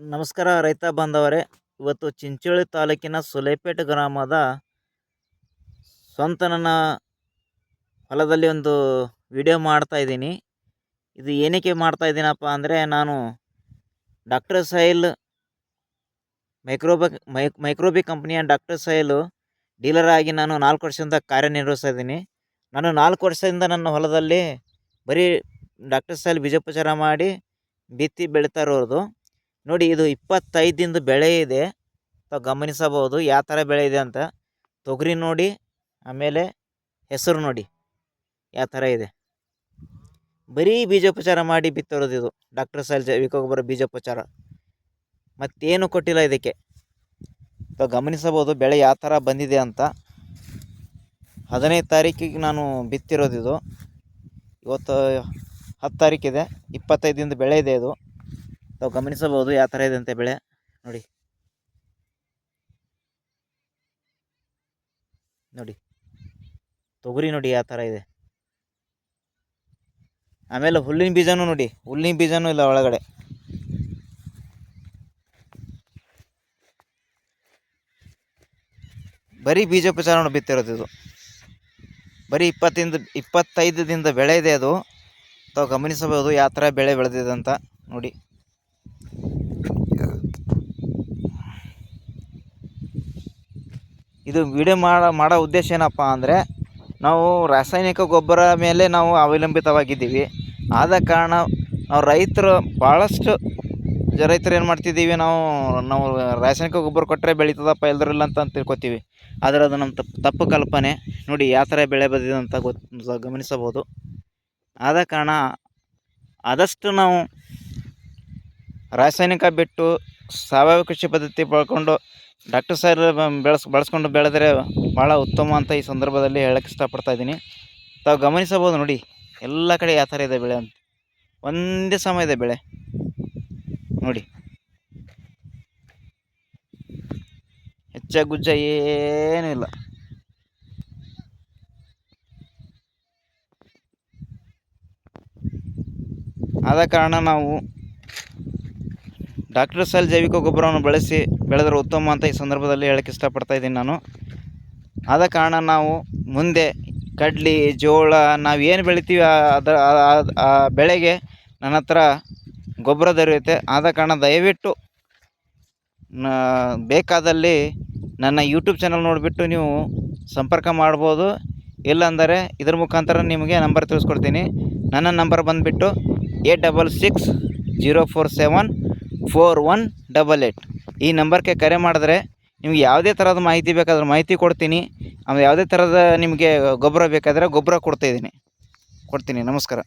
ನಮಸ್ಕಾರ ರೈತ ಬಾಂಧವರೇ. ಇವತ್ತು ಚಿಂಚೋಳಿ ತಾಲೂಕಿನ ಸುಲೇಪೇಟೆ ಗ್ರಾಮದ ಸ್ವಂತ ನನ್ನ ಹೊಲದಲ್ಲಿ ಒಂದು ವಿಡಿಯೋ ಮಾಡ್ತಾ ಇದ್ದೀನಿ. ಇದು ಏನಕ್ಕೆ ಮಾಡ್ತಾ ಇದ್ದೀನಪ್ಪ ಅಂದರೆ ನಾನು ಡಾಕ್ಟರ್ ಸೈಲ್ ಮೈಕ್ರೋಬ ಮೈ ಮೈಕ್ರೋಬಿ ಕಂಪ್ನಿಯ ಡಾಕ್ಟರ್ ಸೈಲು ಡೀಲರ್ ಆಗಿ ನಾನು ನಾಲ್ಕು ವರ್ಷದಿಂದ ಕಾರ್ಯನಿರ್ವಹಿಸ್ತಾ ಇದ್ದೀನಿ. ನಾನು ನಾಲ್ಕು ವರ್ಷದಿಂದ ನನ್ನ ಹೊಲದಲ್ಲಿ ಬರೀ ಡಾಕ್ಟರ್ ಸೈಲ್ ಬೀಜೋಪಚಾರ ಮಾಡಿ, ಬಿತ್ತಿ ಬೆಳೀತಾ ಇರೋದು. ನೋಡಿ ಇದು ಇಪ್ಪತ್ತೈದಿಂದ ಬೆಳೆ ಇದೆ. ತಾವು ಗಮನಿಸಬಹುದು ಯಾವ ಥರ ಬೆಳೆ ಇದೆ ಅಂತ. ತೊಗರಿ ನೋಡಿ, ಆಮೇಲೆ ಹೆಸರು ನೋಡಿ ಯಾವ ಥರ ಇದೆ. ಬರೀ ಬೀಜೋಪಚಾರ ಮಾಡಿ ಬಿತ್ತಿರೋದು ಇದು. ಡಾಕ್ಟರ್ ಸೈಲ್ ಜೈವಿಕ ಗೊಬ್ಬರ ಬೀಜೋಪಚಾರ. ಮತ್ತೇನು ಕೊಟ್ಟಿಲ್ಲ ಇದಕ್ಕೆ. ತಾವು ಗಮನಿಸಬಹುದು ಬೆಳೆ ಯಾವ ಥರ ಬಂದಿದೆ ಅಂತ. ಹದಿನೈದು ತಾರೀಕಿಗೆ ನಾನು ಬಿತ್ತಿರೋದು ಇದು. ಇವತ್ತು ಹತ್ತು ತಾರೀಕಿದೆ. ಇಪ್ಪತ್ತೈದಿಂದ ಬೆಳೆ ಇದೆ ಇದು. ತಾವು ಗಮನಿಸಬಹುದು ಯಾವ ಥರ ಇದೆ ಅಂತ ಬೆಳೆ. ನೋಡಿ. ನೋಡಿ. ತೊಗರಿ ನೋಡಿ ಯಾವ ಥರ ಇದೆ. ಆಮೇಲೆ ಹುಲ್ಲಿನ ಬೀಜನೂ ನೋಡಿ. ಹುಲ್ಲಿನ ಬೀಜನೂ ಇಲ್ಲ ಒಳಗಡೆ. ಬರೀ ಬೀಜೋಪಚಾರ ನೋಡಿ ಬಿತ್ತಿರೋದು ಇದು. ಬರೀ ಇಪ್ಪತ್ತಿಂದ ಇಪ್ಪತ್ತೈದು ದಿನದ ಬೆಳೆ ಇದೆ ಅದು. ತಾವು ಗಮನಿಸಬಹುದು ಯಾವ ಥರ ಬೆಳೆ ಬೆಳೆದಿದೆ ಅಂತ. ನೋಡಿ. ಇದು ವಿಡಿಯೋ ಮಾಡೋ ಮಾಡೋ ಉದ್ದೇಶ ಏನಪ್ಪ ಅಂದರೆ ನಾವು ರಾಸಾಯನಿಕ ಗೊಬ್ಬರ ಮೇಲೆ ನಾವು ಅವಲಂಬಿತವಾಗಿದ್ದೀವಿ. ಆದ ಕಾರಣ ನಾವು ರೈತರು ಭಾಳಷ್ಟು ರೈತರು ಏನು ಮಾಡ್ತಿದ್ದೀವಿ, ನಾವು ನಾವು ರಾಸಾಯನಿಕ ಗೊಬ್ಬರ ಕೊಟ್ಟರೆ ಬೆಳೀತದಪ್ಪ ಎಲ್ಲರಿಲ್ಲ ಅಂತ ತಿಳ್ಕೊತೀವಿ. ಆದರೆ ಅದು ನಮ್ಮ ತಪ್ಪು ತಪ್ಪು ಕಲ್ಪನೆ. ನೋಡಿ, ಯಾವ ಥರ ಬೆಳೆ ಬಂದಿದೆ ಅಂತ ಗೊತ್ತು ಗಮನಿಸಬಹುದು. ಆದ ಕಾರಣ ಆದಷ್ಟು ನಾವು ರಾಸಾಯನಿಕ ಬಿಟ್ಟು ಸಾವಯವ ಕೃಷಿ ಪದ್ಧತಿ ಬಳಕೊಂಡು ಡಾಕ್ಟರ್ ಸರ್ ಬೆಳೆಸ್, ಬಳಸ್ಕೊಂಡು ಬೆಳೆದರೆ ಭಾಳ ಉತ್ತಮ ಅಂತ ಈ ಸಂದರ್ಭದಲ್ಲಿ ಹೇಳಕ್ಕೆ ಇಷ್ಟಪಡ್ತಾ ಇದ್ದೀನಿ. ತಾವು ಗಮನಿಸಬಹುದು ನೋಡಿ, ಎಲ್ಲ ಕಡೆ ಯಾವ ಥರ ಇದೆ ಬೆಳೆ ಅಂತ. ಒಂದೇ ಸಮ ಇದೆ ಬೆಳೆ. ನೋಡಿ. ಹೆಚ್ಚ ಗುಜ್ಜ ಏನೂ ಇಲ್ಲ. ಆದ ಕಾರಣ ನಾವು ಡಾಕ್ಟರ್ ಸೆಲ್ ಜೈವಿಕ ಗೊಬ್ಬರವನ್ನು ಬಳಸಿ ಬೆಳೆದರೆ ಉತ್ತಮ ಅಂತ ಈ ಸಂದರ್ಭದಲ್ಲಿ ಹೇಳಕ್ಕೆ ಇಷ್ಟಪಡ್ತಾ ಇದ್ದೀನಿ ನಾನು. ಆದ ಕಾರಣ ನಾವು ಮುಂದೆ ಕಡ್ಲಿ, ಜೋಳ ನಾವು ಏನು ಬೆಳಿತೀವಿ ಅದರ ಆ ಬೆಳೆಗೆ ನನ್ನ ಹತ್ರ ಗೊಬ್ಬರ ದೊರೆಯುತ್ತೆ. ಆದ ಕಾರಣ ದಯವಿಟ್ಟು ಬೇಕಾದಲ್ಲಿ ನನ್ನ ಯೂಟ್ಯೂಬ್ ಚಾನಲ್ ನೋಡಿಬಿಟ್ಟು ನೀವು ಸಂಪರ್ಕ ಮಾಡ್ಬೋದು. ಇಲ್ಲಾಂದರೆ ಇದ್ರ ಮುಖಾಂತರ ನಿಮಗೆ ನಂಬರ್ ತಿಳಿಸ್ಕೊಡ್ತೀನಿ. ನನ್ನ ನಂಬರ್ ಬಂದುಬಿಟ್ಟು eight double six zero four seven four one double eight. ಈ ನಂಬರ್ಗೆ ಕರೆ ಮಾಡಿದ್ರೆ ನಿಮ್ಗೆ ಯಾವುದೇ ಥರದ ಮಾಹಿತಿ ಬೇಕಾದ್ರೆ ಮಾಹಿತಿ ಕೊಡ್ತೀನಿ. ಆಮೇಲೆ ಯಾವುದೇ ಥರದ ನಿಮಗೆ ಗೊಬ್ಬರ ಬೇಕಾದರೆ ಗೊಬ್ಬರ ಕೊಡ್ತಾಯಿದ್ದೀನಿ ಕೊಡ್ತೀನಿ. ನಮಸ್ಕಾರ.